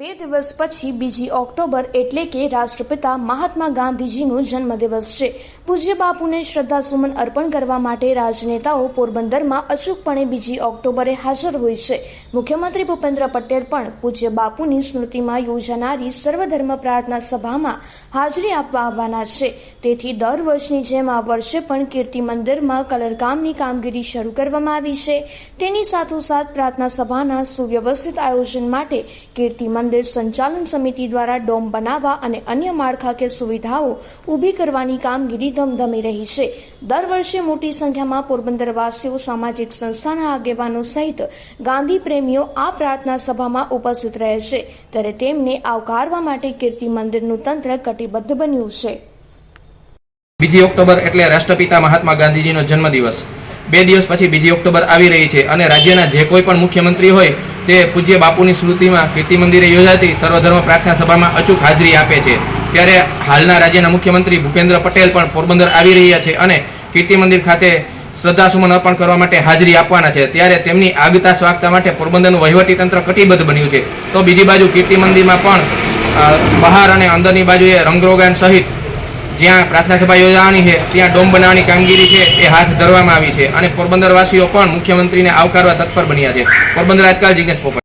બે દિવસ પછી બીજી ઓક્ટોબર એટલે કે રાષ્ટ્રપિતા મહાત્મા ગાંધીજીનો જન્મદિવસ છે. પૂજ્ય બાપુને શ્રદ્ધાસુમન અર્પણ કરવા માટે રાજનેતાઓ પોરબંદરમાં અચૂકપણે બીજી ઓક્ટોબરે હાજર હોય છે. મુખ્યમંત્રી ભૂપેન્દ્ર પટેલ પણ પૂજ્ય બાપુની સ્મૃતિમાં યોજાનારી સર્વધર્મ પ્રાર્થના સભામાં હાજરી આપવા આવવાના છે. તેથી દર વર્ષની જેમ આ વર્ષે પણ કીર્તિ મંદિરમાં કલરકામની કામગીરી શરૂ કરવામાં આવી છે. તેની સાથોસાથ પ્રાર્થના સભાના સુવ્યવસ્થિત આયોજન માટે કીર્તિ મંદિર સંચાલન સમિતિ દ્વારા ડોમ બનાવવા અને અન્ય માળખાકીય સુવિધાઓ ઊભી કરવાની કામગીરી ધમધમી રહી છે. દર વર્ષે મોટી સંખ્યામાં પોરબંદરવાસીઓ સામાજિક સંસ્થાના આગેવાનો સહિત ગાંધી પ્રેમીઓ આ પ્રાર્થના સભામાં ઉપસ્થિત રહે છે. ત્યારે તેમને આવકારવા માટે કીર્તિ મંદિરનું તંત્ર કટિબદ્ધ બન્યું છે. બીજી ઓક્ટોબર એટલે રાષ્ટ્રપિતા મહાત્મા ગાંધીજીનો જન્મદિવસ. બે દિવસ પછી બીજી ઓક્ટોબર આવી રહી છે અને રાજ્યના જે કોઈ પણ મુખ્યમંત્રી હોય તે પૂજ્ય બાપુની સ્મૃતિમાં કીર્તિ મંદિરે યોજાતી સર્વધર્મ પ્રાર્થના સભામાં અચૂક હાજરી આપે છે. ત્યારે હાલના રાજ્યના મુખ્યમંત્રી ભૂપેન્દ્ર પટેલ પણ પોરબંદર આવી રહ્યા છે અને કીર્તિ મંદિર ખાતે શ્રદ્ધાસુમન અર્પણ કરવા માટે હાજરી આપવાના છે. ત્યારે તેમની આગતા સ્વાગતા માટે પોરબંદરનું વહીવટી તંત્ર કટિબદ્ધ બન્યું છે. તો બીજી બાજુ કીર્તિ મંદિરમાં પણ બહાર અને અંદરની બાજુએ રંગરોગાન સહિત જ્યાં પ્રાર્થના સભા યોજાવાની છે, ત્યાં ડોમ બનાવવાની કામગીરી છે, એ હાથ ધરવામાં આવી છે. અને પોરબંદરવાસીઓ પણ મુખ્યમંત્રીને આવકારવા તત્પર બન્યા છે. પોરબંદર આજકાલ જિજ્ઞેશ પોપટ.